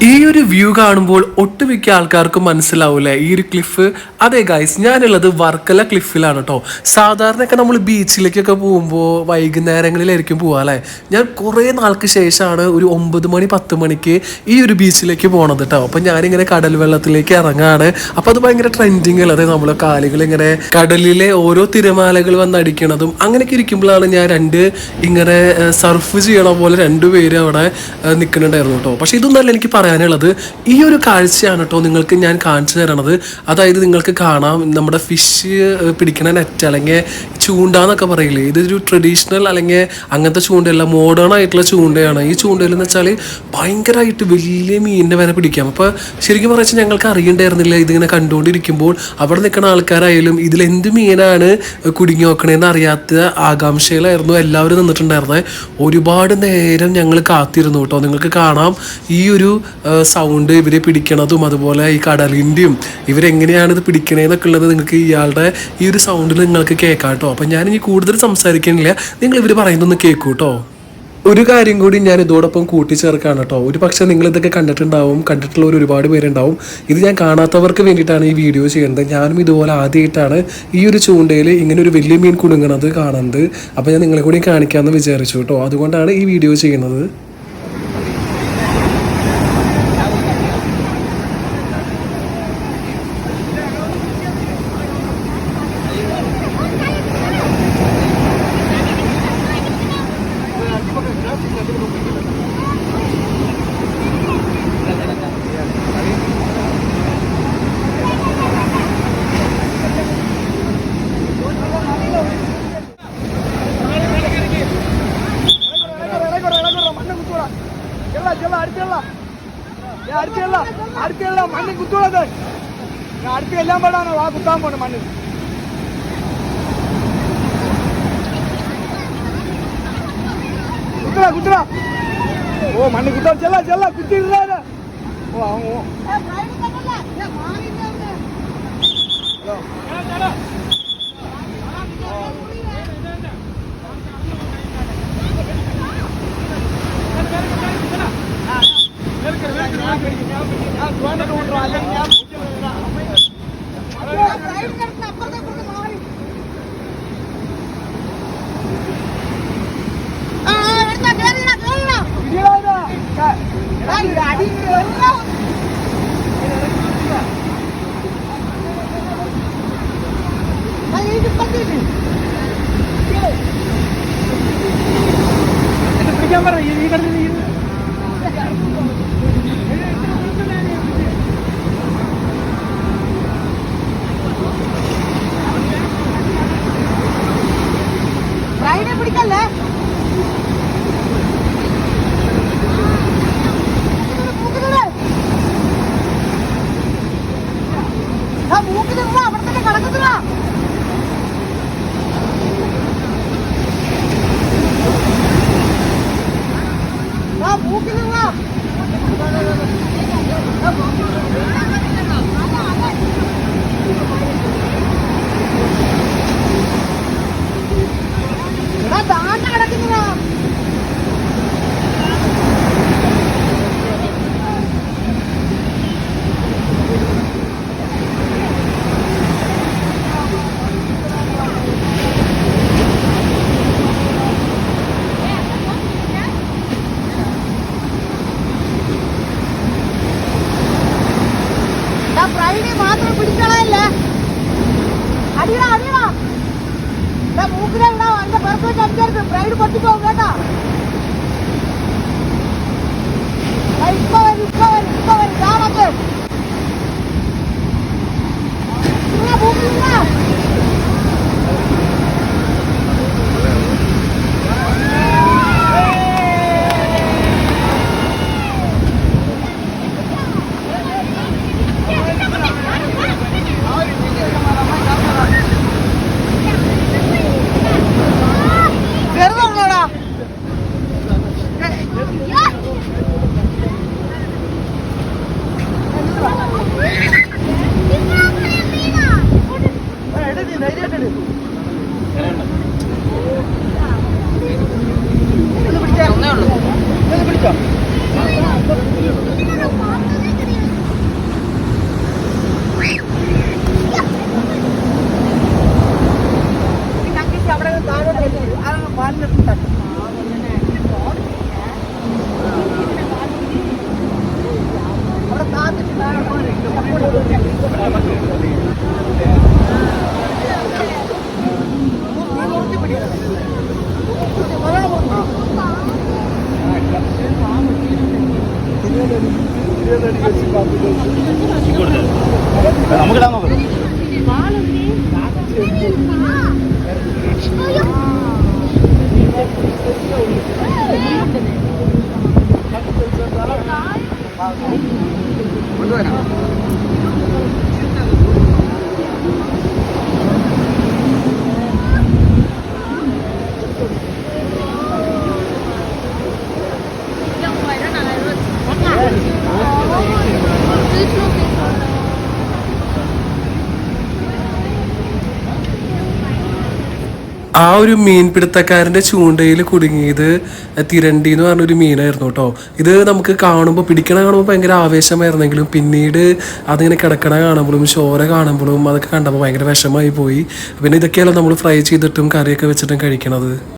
ഈ ഒരു വ്യൂ കാണുമ്പോൾ ഒട്ടുമിക്ക ആൾക്കാർക്കും മനസ്സിലാവൂലേ ഈ ഒരു ക്ലിഫ് അതെ ഗൈസ് ഞാനുള്ളത് വർക്കല ക്ലിഫിലാണ് കേട്ടോ സാധാരണയൊക്കെ നമ്മൾ ബീച്ചിലേക്കൊക്കെ പോകുമ്പോൾ വൈകുന്നേരങ്ങളിലായിരിക്കും പോവുക അല്ലേ? ഞാൻ കുറേ നാൾക്ക് ശേഷമാണ് ഒരു ഒമ്പത് മണി പത്ത് മണിക്ക് ഈ ഒരു ബീച്ചിലേക്ക് പോണത് കേട്ടോ അപ്പം ഞാനിങ്ങനെ കടൽ വെള്ളത്തിലേക്ക് ഇറങ്ങാണ്. അപ്പം അത് ഭയങ്കര ട്രെൻഡിങ് ഉള്ളത് നമ്മൾ കാലുകൾ ഇങ്ങനെ കടലിലെ ഓരോ തിരമാലകൾ വന്ന് അടിക്കണതും അങ്ങനെയൊക്കെ ഇരിക്കുമ്പോഴാണ് ഞാൻ രണ്ട് ഇങ്ങനെ സർഫ് ചെയ്യണ പോലെ രണ്ടുപേരും അവിടെ നിൽക്കുന്നുണ്ടായിരുന്നു കേട്ടോ പക്ഷേ ഇതൊന്നല്ല എനിക്ക് പറയാനുള്ളത് ഈ ഒരു കാഴ്ചയാണ് കേട്ടോ നിങ്ങൾക്ക് ഞാൻ കാണിച്ചു തരണത്. അതായത് നിങ്ങൾക്ക് കാണാം നമ്മുടെ ഫിഷ് പിടിക്കണ നെറ്റ് അല്ലെങ്കിൽ ചൂണ്ടാന്നൊക്കെ പറയില്ലേ? ഇതൊരു ട്രഡീഷണൽ അല്ലെങ്കിൽ അങ്ങനത്തെ ചൂണ്ടയല്ല മോഡേൺ ആയിട്ടുള്ള ചൂണ്ടയാണ്. ഈ ചൂണ്ടയിൽ എന്ന് വെച്ചാൽ ഭയങ്കരമായിട്ട് വലിയ മീനിനെ വരെ പിടിക്കാം. അപ്പോൾ ശരിക്കും പറഞ്ഞാൽ ഞങ്ങൾക്ക് അറിയണ്ടായിരുന്നില്ല ഇതിങ്ങനെ കണ്ടുകൊണ്ടിരിക്കുമ്പോൾ അവിടെ നിൽക്കുന്ന ആൾക്കാരായാലും ഇതിൽ എന്ത് മീനാണ് കുടുങ്ങി നോക്കണേന്ന് അറിയാത്ത ആകാംക്ഷയിലായിരുന്നു എല്ലാവരും നിന്നിട്ടുണ്ടായിരുന്നത് ഒരുപാട് നേരം ഞങ്ങൾ കാത്തിരുന്നു കേട്ടോ നിങ്ങൾക്ക് കാണാം ഈ ഒരു സൗണ്ട് ഇവരെ പിടിക്കണതും അതുപോലെ ഈ കടലിന്റെയും ഇവരെങ്ങനെയാണ് ഇത് പിടിക്കണേന്നൊക്കെ ഉള്ളത് നിങ്ങൾക്ക് ഇയാളുടെ ഈ ഒരു സൗണ്ടിൽ നിങ്ങൾക്ക് കേൾക്കാം കേട്ടോ. അപ്പം ഞാനിനി കൂടുതൽ സംസാരിക്കാനില്ല നിങ്ങൾ ഇവർ പറയുന്നൊന്ന് കേൾക്കൂ കേട്ടോ. ഒരു കാര്യം കൂടി ഞാൻ ഇതോടൊപ്പം കൂട്ടിച്ചേർക്കാണ് കേട്ടോ. ഒരു പക്ഷേ നിങ്ങൾ ഇതൊക്കെ കണ്ടിട്ടുണ്ടാവും കണ്ടിട്ടുള്ളവർ ഒരുപാട് പേരുണ്ടാവും. ഇത് ഞാൻ കാണാത്തവർക്ക് വേണ്ടിയിട്ടാണ് ഈ വീഡിയോ ചെയ്യുന്നത്. ഞാനും ഇതുപോലെ ആദ്യമായിട്ടാണ് ഈ ഒരു ചൂണ്ടയിൽ ഇങ്ങനെ ഒരു വലിയ മീൻ കുടുങ്ങണത് കാണുന്നത്. അപ്പോൾ ഞാൻ നിങ്ങളെ കൂടി കാണിക്കാമെന്ന് വിചാരിച്ചു കേട്ടോ. അതുകൊണ്ടാണ് ഈ വീഡിയോ ചെയ്യുന്നത്. മണ്ണ് കുത്തുള്ളത്. അടുത്ത് എല്ലാം പാടാണ്? വാ കുത്താൻ പോണ് മണ്ണിൽ. കുത്തുക കുത്തുക ഓ മണ്ണിൽ കുത്താൻ ചെല്ല ചെല്ല. കുത്തിയിടാ ഓ അവൻ ഓ. പിടിക്കാൻ മാത്രം പിടിക്കളയല്ലേ അടിയടാ അടിയടാ. മൂക്കിലുണ്ടാവും അതിന്റെ പുറത്ത് വെച്ച് അടിക്കരുത് ബ്രൈഡ് പൊട്ടിക്കോ കേട്ടോ. What's going on? ആ ഒരു മീൻപിടുത്തക്കാരന്റെ ചൂണ്ടയിൽ കുടുങ്ങിയത് തിരണ്ടി എന്ന് പറഞ്ഞൊരു മീനായിരുന്നു കേട്ടോ. ഇത് നമുക്ക് കാണുമ്പോൾ പിടിക്കണ കാണുമ്പോൾ ഭയങ്കര ആവേശമായിരുന്നെങ്കിലും പിന്നീട് അതിങ്ങനെ കിടക്കണ കാണുമ്പോഴും ചോര കാണുമ്പോഴും അതൊക്കെ കണ്ടപ്പോൾ ഭയങ്കര വിഷമായി പോയി. പിന്നെ ഇതൊക്കെയല്ല നമ്മൾ ഫ്രൈ ചെയ്തിട്ടും കറിയൊക്കെ വെച്ചിട്ടും കഴിക്കണത്?